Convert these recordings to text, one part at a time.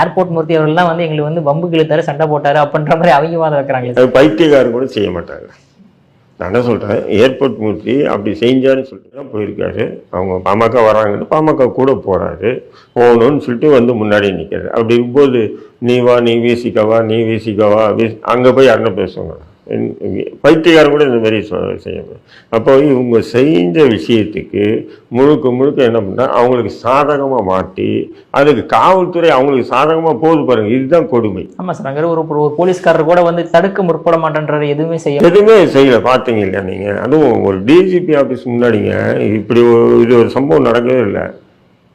Airport மூர்த்தி அவர்கள்லாம் வந்து எங்களுக்கு வந்து பம்பு கிழித்தாரு சண்டை போட்டாரு அப்படின்ற மாதிரி அவங்க வாதம் வைக்கிறாங்க பைத்தியக்காரர் கூட செய்ய மாட்டாங்க நான் என்ன சொல்கிறேன் ஏர்போர்ட் மூர்த்தி அப்படி செஞ்சான்னு சொல்லிட்டு தான் போயிருக்காரு. அவங்க பாமக வராங்கன்னு பாமக கூட போகிறாரு போகணும்னு சொல்லிட்டு வந்து முன்னாடி நிற்கிறாரு அப்படி இருக்கும்போது நீ வா நீ வீசிக்கவா நீ வீசிக்கவா வீசி அங்கே போய் யாருன்னா பேசுவாங்க? பைத்தியக்காரன் கூட இந்த மாதிரி செய்யணும் அப்போ இவங்க செஞ்ச விஷயத்துக்கு முழுக்க முழுக்க என்ன பண்ணா அவங்களுக்கு சாதகமாக மாற்றி அதுக்கு காவல்துறை அவங்களுக்கு சாதகமாக போகுது பாருங்க. இதுதான் கொடுமை. ஆமா சார் அங்க ஒரு ஒரு போலீஸ்காரர் கூட வந்து தடுக்க முற்பட மாட்டேன்றாரு எதுவுமே செய்ய எதுவுமே செய்யல. பார்த்தீங்க இல்லையா நீங்கள் அதுவும் ஒரு டிஜிபி ஆஃபீஸ் முன்னாடிங்க இப்படி ஒரு இது ஒரு சம்பவம் நடக்கவே இல்லை.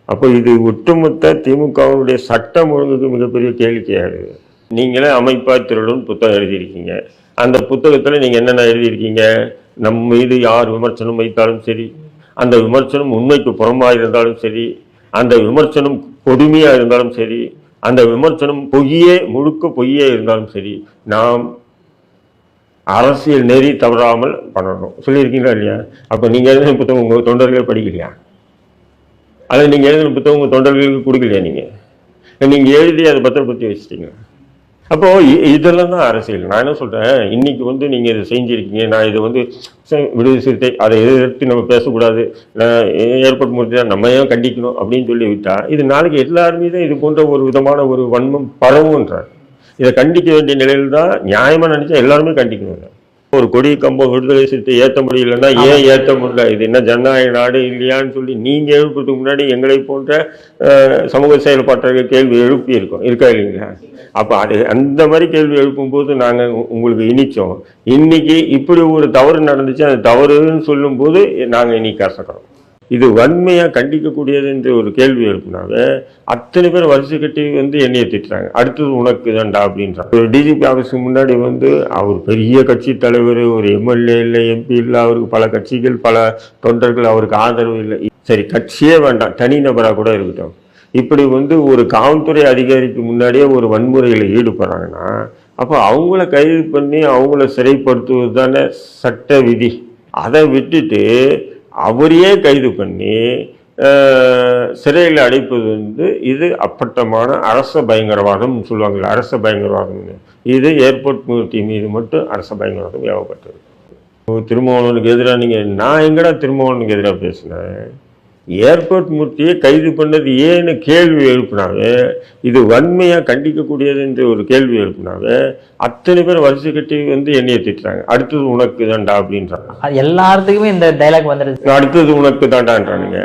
அப்போ இது ஒட்டுமொத்த திமுகவினுடைய சட்டம் ஒழுங்குக்கு மிகப்பெரிய கேளிக்கையாகுது நீங்களே அமைப்பா திருடன் புத்தகம் எழுதியிருக்கீங்க. அந்த புத்தகத்தில் நீங்கள் என்னென்ன எழுதியிருக்கீங்க? நம் மீது யார் விமர்சனம் வைத்தாலும் சரி அந்த விமர்சனம் உண்மைக்கு புறமாக இருந்தாலும் சரி அந்த விமர்சனம் கொடுமையாக இருந்தாலும் சரி அந்த விமர்சனம் பொய்யே முழுக்க பொய்யே இருந்தாலும் சரி நாம் அரசியல் நெறி தவறாமல் பண்ணணும். சொல்லியிருக்கீங்களா இல்லையா? அப்போ நீங்கள் எழுதின புத்தகம் உங்கள் தொண்டர்களே படிக்கலையா? அதை நீங்கள் எழுதின புத்தகம் உங்கள் தொண்டர்களுக்கு கொடுக்கலையா நீங்கள் நீங்கள் எழுதி அதை பத்திரப்படுத்தி வச்சிட்டீங்க அப்போது இதெல்லாம் தான் அரசியல். நான் என்ன சொல்கிறேன் இன்னைக்கு வந்து நீங்கள் இதை செஞ்சுருக்கீங்க. நான் இது வந்து விடுதலை சிறுத்தை அதை எதிர்த்து நம்ம பேசக்கூடாது. ஏற்பட்டு முடிஞ்சா நம்ம ஏன் கண்டிக்கணும் அப்படின்னு சொல்லி விட்டா இது நாளைக்கு எல்லாருமே தான் இது போன்ற ஒரு விதமான ஒரு வன்மம் பரவுன்றார் இதை கண்டிக்க வேண்டிய நிலையில் தான் நியாயமாக நினச்சா எல்லாருமே கண்டிக்கணும் ஒரு கொடி கம்பம் விடுதலை சிறுத்தை ஏற்ற முடியலன்னா ஏன் ஏற்ற முடியல? இது என்ன ஜனநாயக நாடு இல்லையான்னு சொல்லி நீங்க எழுப்புறதுக்கு முன்னாடி எங்களை போன்ற சமூக செயல்பாட்டர்கள் கேள்வி எழுப்பி இருக்கோம் இருக்கா இல்லைங்களா? அப்போ அது அந்த மாதிரி கேள்வி எழுப்பும்போது நாங்கள் உங்களுக்கு இனிச்சோம். இன்னைக்கு இப்படி ஒரு தவறு நடந்துச்சு. அது தவறுன்னு சொல்லும்போது நாங்கள் இன்னைக்கு கசக்கிறோம். இது வன்மையாக கண்டிக்கக்கூடியது என்று ஒரு கேள்வி எழுப்பினாங்க. அத்தனை பேர் வரிசை கட்டி வந்து என்னைய திட்டுறாங்க. அடுத்தது உனக்கு தான்டா அப்படின்றாங்க. ஒரு டிஜிபி ஆஃபீஸுக்கு முன்னாடி வந்து அவர் பெரிய கட்சி தலைவர் ஒரு எம்எல்ஏ இல்லை எம்பி இல்லை அவருக்கு பல கட்சிகள் பல தொண்டர்கள் அவருக்கு ஆதரவு இல்லை. சரி கட்சியே வேண்டாம் தனிநபராக கூட இருக்கட்டும். இப்படி வந்து ஒரு காவல்துறை அதிகாரிக்கு முன்னாடியே ஒரு வன்முறையில் ஈடுபடுறாங்கன்னா அப்போ அவங்கள கைது பண்ணி அவங்கள சிறைப்படுத்துவது தானே சட்ட விதி. அதை விட்டுட்டு அவரையே கைது பண்ணி சிறையில் அடைப்பது வந்து இது அப்பட்டமான அரச பயங்கரவாதம் சொல்லுவாங்கல்ல அரச பயங்கரவாதம் இது ஏர்போர்ட் மூர்த்தி மீது மட்டும் அரச பயங்கரவாதம் ஏவப்பட்டது. திருமாவளவனுக்கு எதிராக நீங்கள் நான் எங்கடா திருமாவளவனுக்கு எதிராக பேசினேன்? ஏர்போர்ட் மூர்த்தியை கைது பண்ணது ஏன்னு கேள்வி எழுப்பினாவே இது வன்மையாக கண்டிக்கக்கூடியது என்று ஒரு கேள்வி எழுப்பினாவே அத்தனை பேர் வரிசை கட்டி வந்து என்னைய திட்டுறாங்க. அடுத்தது உனக்கு தான்டா அப்படின்றாங்க எல்லாத்துக்குமே இந்த டைலாக் வந்துடுது அடுத்தது உனக்கு தாண்டான்றானுங்க